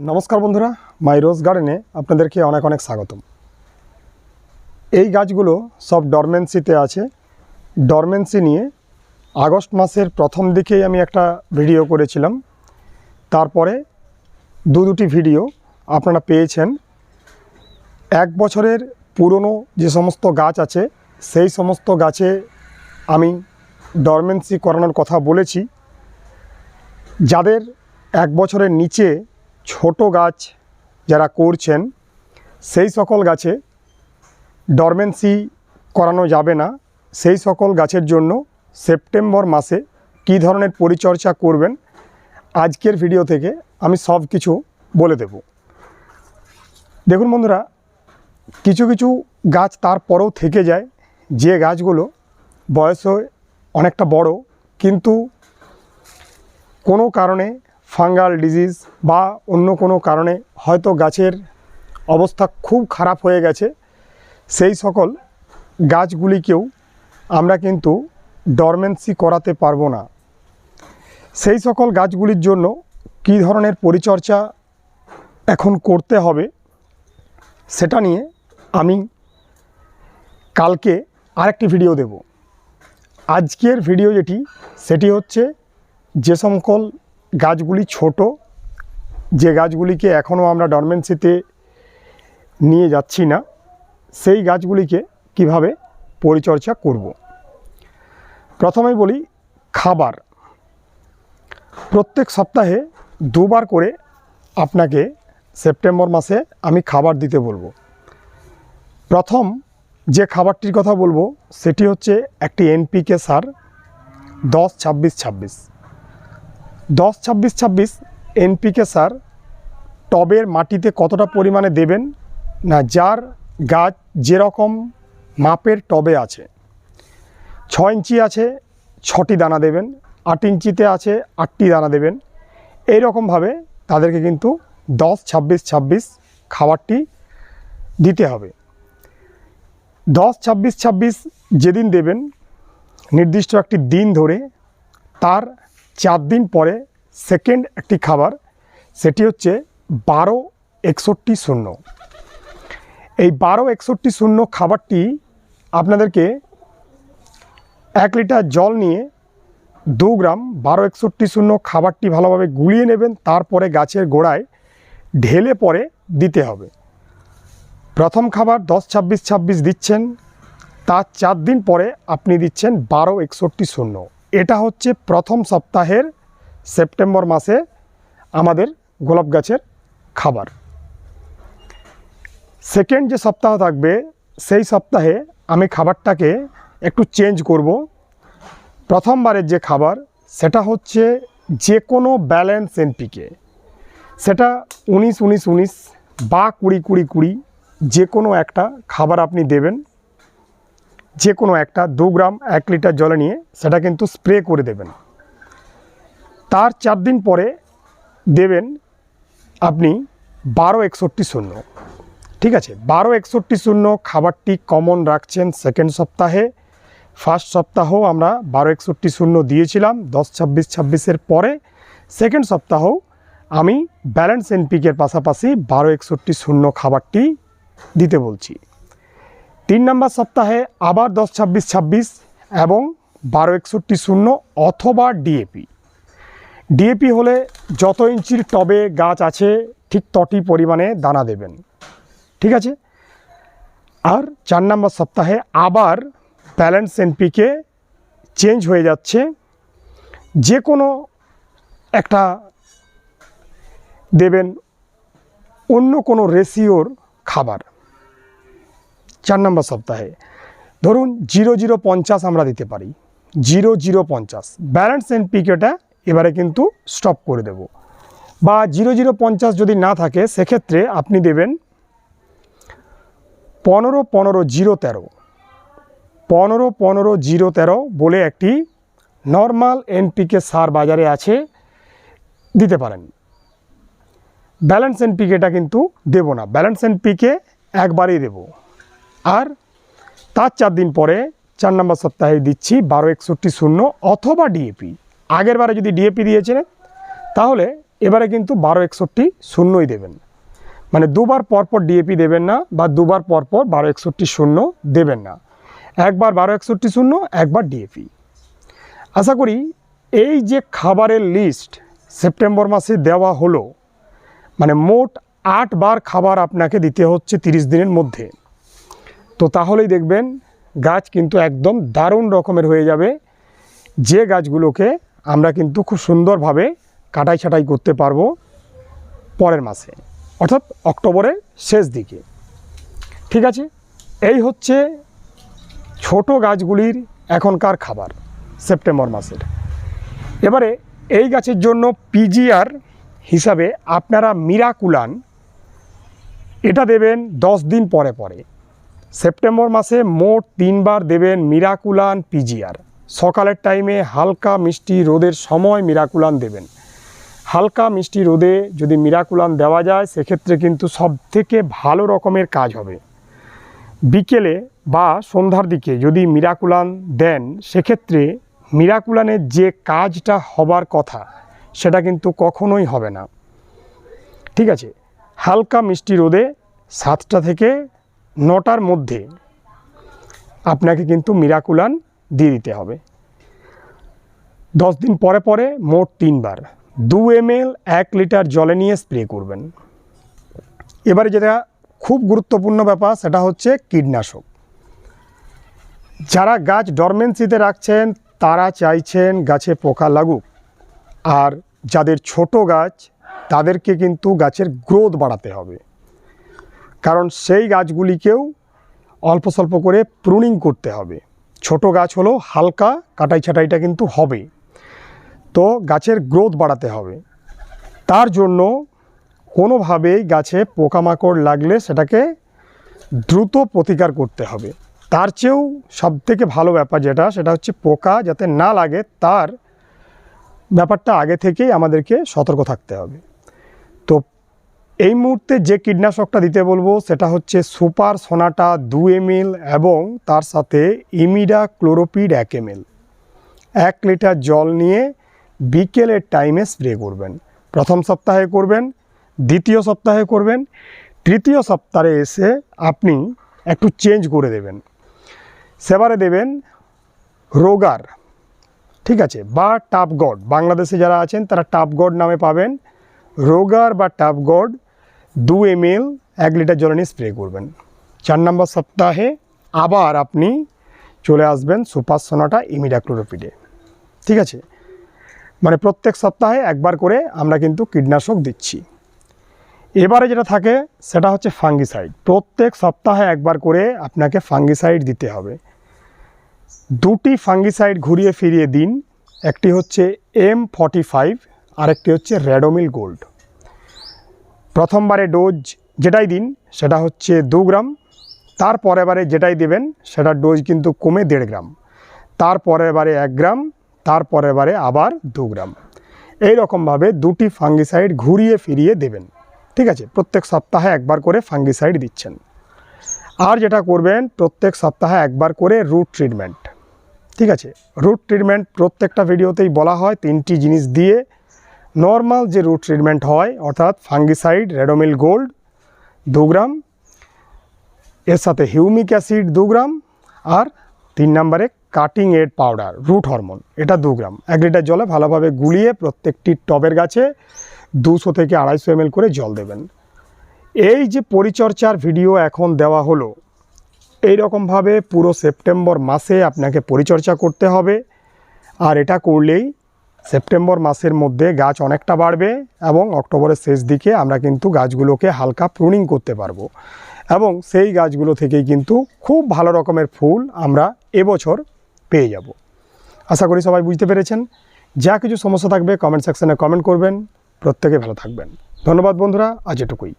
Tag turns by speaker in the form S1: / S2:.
S1: নমস্কার বন্ধুরা মাই রোজ গার্ডেনে আপনাদেরকে অনেক অনেক স্বাগতম। এই গাছগুলো সব ডরমেন্সিতে আছে। ডরমেন্সি নিয়ে আগস্ট মাসের প্রথম দিকেই আমি একটা ভিডিও করেছিলাম। তারপরে দু দুটি ভিডিও আপনারা পেয়েছেন। এক বছরের পুরনো যে সমস্ত গাছ আছে, সেই সমস্ত গাছে আমি ডরমেন্সি করানোর কথা বলেছি। যাদের এক বছরের নিচে ছোট গাছ যারা করছেন, সেই সকল গাছে ডরমেন্সি করানো যাবে না। সেই সকল গাছের জন্য সেপ্টেম্বর মাসে কী ধরনের পরিচর্যা করবেন, আজকের ভিডিও থেকে আমি সব কিছু বলে দেব। দেখুন বন্ধুরা, কিছু কিছু গাছ তারপরেও থেকে যায়। যে গাছগুলো বয়সে অনেকটা বড়, কিন্তু কোনো কারণে ফাঙ্গাল ডিজিজ বা অন্য কোনো কারণে হয়তো গাছের অবস্থা খুব খারাপ হয়ে গেছে, সেই সকল গাছগুলিকেও আমরা কিন্তু ডরমেন্সি করাতে পারব না। সেই সকল গাছগুলির জন্য কী ধরনের পরিচর্যা এখন করতে হবে সেটা নিয়ে আমি কালকে আরেকটি ভিডিও দেব। আজকের ভিডিও যেটি, সেটি হচ্ছে যে সকল গাছগুলি ছোট, যে গাছগুলিকে এখনও আমরা ডরমেন্সিতে নিয়ে যাচ্ছি না, সেই গাছগুলিকে কীভাবে পরিচর্যা করব। প্রথমেই বলি খাবার। প্রত্যেক সপ্তাহে দুবার করে আপনাকে সেপ্টেম্বর মাসে আমি খাবার দিতে বলব। প্রথম যে খাবারটির কথা বলব, সেটি হচ্ছে একটি এনপিকে সার, দশ ছাব্বিশ ছাব্বিশ। দশ ছাব্বিশ ছাব্বিশ এনপিকে সার টবের মাটিতে কতটা পরিমাণে দেবেন না যার গাছ যেরকম মাপের টবে আছে। ছ ইঞ্চি আছে, ছটি দানা দেবেন, আট ইঞ্চিতে আছে, আটটি দানা দেবেন। এই রকমভাবে তাদেরকে কিন্তু দশ ছাব্বিশ ছাব্বিশ খাবারটি দিতে হবে। দশ ছাব্বিশ ছাব্বিশ যেদিন দেবেন, নির্দিষ্ট একটি দিন ধরে তার চার দিন পরে সেকেন্ড একটি খাবার, সেটি হচ্ছে বারো একষট্টি শূন্য। এই বারো একষট্টি শূন্য খাবারটি আপনাদেরকে এক লিটার জল নিয়ে দু গ্রাম বারো একষট্টি শূন্য খাবারটি ভালোভাবে গুলিয়ে নেবেন, তারপরে গাছের গোড়ায় ঢেলে পরে দিতে হবে। প্রথম খাবার দশ ছাব্বিশ ছাব্বিশ দিচ্ছেন, তার চার দিন পরে আপনি দিচ্ছেন বারো একষট্টি শূন্য। এটা হচ্ছে প্রথম সপ্তাহের সেপ্টেম্বর মাসে আমাদের গোলাপ গাছের খাবার। সেকেন্ড যে সপ্তাহ থাকবে, সেই সপ্তাহে আমি খাবারটাকে একটু চেঞ্জ করব। প্রথমবারের যে খাবার, সেটা হচ্ছে যে কোনো ব্যালেন্স এনপিকে। সেটা উনিশ উনিশ উনিশ বা কুড়ি কুড়ি কুড়ি যে কোনো একটা খাবার আপনি দেবেন। যে কোনো একটা দু গ্রাম, এক লিটার জলে নিয়ে সেটা কিন্তু স্প্রে করে দেবেন। তার চার দিন পরে দেবেন আপনি বারো একষট্টি শূন্য। ঠিক আছে? বারো একষট্টি শূন্য খাবারটি কমন রাখছেন সেকেন্ড সপ্তাহে। ফার্স্ট সপ্তাহ আমরা বারো একষট্টি শূন্য দিয়েছিলাম, দশ, ছাব্বিশ, ছাব্বিশের পরে। সেকেন্ড সপ্তাহ আমি ব্যালেন্স এনপিকের পাশাপাশি বারো একষট্টি শূন্য খাবারটি দিতে বলছি। তিন নম্বর সপ্তাহে আবার দশ ছাব্বিশ ছাব্বিশ এবং বারো একষট্টি শূন্য অথবা ডিএপি। ডিএপি হলে যত ইঞ্চির টবে গাছ আছে, ঠিক তটি পরিমাণে দানা দেবেন। ঠিক আছে? আর চার নম্বর সপ্তাহে আবার ব্যালেন্স এনপিকে চেঞ্জ হয়ে যাচ্ছে। যে কোনো একটা দেবেন অন্য কোনো রেশিওর খাবার। চার নম্বর সপ্তাহে। ধরুন জিরো জিরো পঞ্চাশ আমরা দিতে পারি। জিরো জিরো পঞ্চাশ। ব্যালেন্স এন্ড পিকেটা এবারে কিন্তু স্টপ করে দেব। বা জিরো জিরো পঞ্চাশ যদি না থাকে, সেক্ষেত্রে আপনি দেবেন পনেরো পনেরো জিরো তেরো। পনেরো পনেরো জিরো তেরো বলে একটি নর্মাল এনপিকে সার বাজারে আছে, দিতে পারেন। ব্যালেন্স এনপিকেটা কিন্তু দেবো না। ব্যালেন্স এনপিকে একবারেই দেবো। আর তার চার দিন পরে চার নম্বর সপ্তাহে দিচ্ছি বারো একষট্টি শূন্য অথবা ডিএপি আগের বারে যদি ডিএপি দিয়েছিলেন তাহলে এবারে কিন্তু বারো একষট্টি শূন্যই দেবেন। মানে দুবার পরপর ডিএপি দেবেন না বা দুবার পরপর বারো একষট্টি শূন্য দেবেন না। একবার বারো একষট্টি শূন্য, একবার ডিএপি আশা করি এই যে খাবারের লিস্ট সেপ্টেম্বর মাসে দেওয়া হলো মানে মোট আটবার খাবার আপনাকে দিতে হচ্ছে তিরিশ দিনের মধ্যে। তো তাহলেই দেখবেন গাছ কিন্তু একদম দারুণ রকমের হয়ে যাবে। যে গাছগুলোকে আমরা কিন্তু খুব সুন্দরভাবে কাটাই ছাটাই করতে পারব পরের মাসে, অর্থাৎ অক্টোবরের শেষ দিকে। ঠিক আছে? এই হচ্ছে ছোট গাছগুলির এখনকার খাবার, সেপ্টেম্বর মাসের। এবারে এই গাছের জন্য পিজিআর হিসাবে আপনারা মিরাকুলান, এটা দেবেন দশ দিন পরে পরে। সেপ্টেম্বর মাসে মোট তিনবার দেবেন মিরাকুলান পিজিআর। সকালের টাইমে হালকা মিষ্টি রোদের সময় মিরাকুলান দেবেন। হালকা মিষ্টি রোদে যদি মিরাকুলান দেওয়া যায়, সেক্ষেত্রে কিন্তু সব থেকে ভালো রকমের কাজ হবে। বিকেলে বা সন্ধ্যার দিকে যদি মিরাকুলান দেন, সেক্ষেত্রে মিরাকুলানের যে কাজটা হবার কথা, সেটা কিন্তু কখনোই হবে না। ঠিক আছে? হালকা মিষ্টি রোদে সাতটা থেকে নটার মধ্যে আপনাকে কিন্তু মিরাকুলান দিয়ে দিতে হবে। দশ দিন পরে পরে মোট তিনবার। দু এম এল এক লিটার জলে নিয়ে স্প্রে করবেন। এবারে যেটা খুব গুরুত্বপূর্ণ ব্যাপার, সেটা হচ্ছে কীটনাশক। যারা গাছ ডরমেন্সিতে রাখছেন, তারা চাইছেন গাছে পোকা লাগুক। আর যাদের ছোট গাছ, তাদেরকে কিন্তু গাছের গ্রোথ বাড়াতে হবে। কারণ সেই গাছগুলিকেও অল্প স্বল্প করে প্রুনিং করতে হবে। ছোট গাছ হলো হালকা কাটাই ছাটাইটা কিন্তু হবে। তো গাছের গ্রোথ বাড়াতে হবে। তার জন্য কোনোভাবেই গাছে পোকামাকড় লাগলে সেটাকে দ্রুত প্রতিকার করতে হবে। তার চেয়েও সবথেকে ভালো ব্যাপার যেটা, সেটা হচ্ছে পোকা যাতে না লাগে, তার ব্যাপারটা আগে থেকেই আমাদেরকে সতর্ক থাকতে হবে। তো এই মুহূর্তে যে কীটনাশকটা দিতে বলব, সেটা হচ্ছে সুপার সোনাটা দু এমএল এবং তার সাথে ইমিডা ক্লোরোপিড এক এমএল। এক লিটার জল নিয়ে বিকেলের টাইমে স্প্রে করবেন। প্রথম সপ্তাহে করবেন, দ্বিতীয় সপ্তাহে করবেন, তৃতীয় সপ্তাহে এসে আপনি একটু চেঞ্জ করে দেবেন। সেবারে দেবেন রোগার, ঠিক আছে, বা টাপগড। বাংলাদেশে যারা আছেন, তারা টাপগড নামে পাবেন। রোগার বা টাপগড দু এম এল এক লিটার জলে নিয়ে স্প্রে করবেন। চার নম্বর সপ্তাহে আবার আপনি চলে আসবেন সুপার সোনাটা ইমিডাক্লোরোপিডে। ঠিক আছে? মানে প্রত্যেক সপ্তাহে একবার করে আমরা কিন্তু কীটনাশক দিচ্ছি। এবারে যেটা থাকে, সেটা হচ্ছে ফাঙ্গিসাইড। প্রত্যেক সপ্তাহে একবার করে আপনাকে ফাঙ্গিসাইড দিতে হবে। দুটি ফাঙ্গিসাইড ঘুরিয়ে ফিরিয়ে দিন। একটি হচ্ছে এম ফর্টি ফাইভ, আরেকটি হচ্ছে র্যাডোমিল গোল্ড। প্রথমবারে ডোজ যেটাই দিন, সেটা হচ্ছে দু গ্রাম। তার পরের বারে যেটাই দেবেন, সেটা ডোজ কিন্তু কমে দেড় গ্রাম। তার পরের বারে এক গ্রাম তার পরের বারে আবার দু গ্রাম। এই রকমভাবে দুটি ফাঙ্গিসাইড ঘুরিয়ে ফিরিয়ে দেবেন। ঠিক আছে? প্রত্যেক সপ্তাহে একবার করে ফাঙ্গিসাইড দিচ্ছেন। আর যেটা করবেন, প্রত্যেক সপ্তাহে একবার করে রুট ট্রিটমেন্ট। ঠিক আছে? রুট ট্রিটমেন্ট প্রত্যেকটা ভিডিওতেই বলা হয়, তিনটি জিনিস দিয়ে নর্মাল যে রুট ট্রিটমেন্ট হয়, অর্থাৎ ফাঙ্গিসাইড রেডোমিল গোল্ড দু গ্রাম। এর সাথে হিউমিক অ্যাসিড দু গ্রাম আর তিন নম্বরে cutting add powder root hormone এটা দু গ্রাম। এক লিটার জলে ভালোভাবে গুলিয়ে প্রত্যেকটি টবের গাছে দুশো থেকে আড়াইশো এমএল করে জল দেবেন। এই যে পরিচর্যার ভিডিও এখন দেওয়া হলো এই রকমভাবে পুরো সেপ্টেম্বর মাসে আপনাকে পরিচর্যা করতে হবে। আর এটা করলেই সেপ্টেম্বর মাসের মধ্যে গাছ অনেকটা বাড়বে এবং অক্টোবরের শেষ দিকে আমরা কিন্তু গাছগুলোকে হালকা প্রুনিং করতে পারব। এবং সেই গাছগুলো থেকেই কিন্তু খুব ভালো রকমের ফুল আমরা এবছর পেয়ে যাব। আশা করি সবাই বুঝতে পেরেছেন। যা কিছু সমস্যা থাকবে কমেন্ট সেকশনে কমেন্ট করবেন। প্রত্যেকে ভালো থাকবেন। ধন্যবাদ বন্ধুরা, আজ এটুকুই।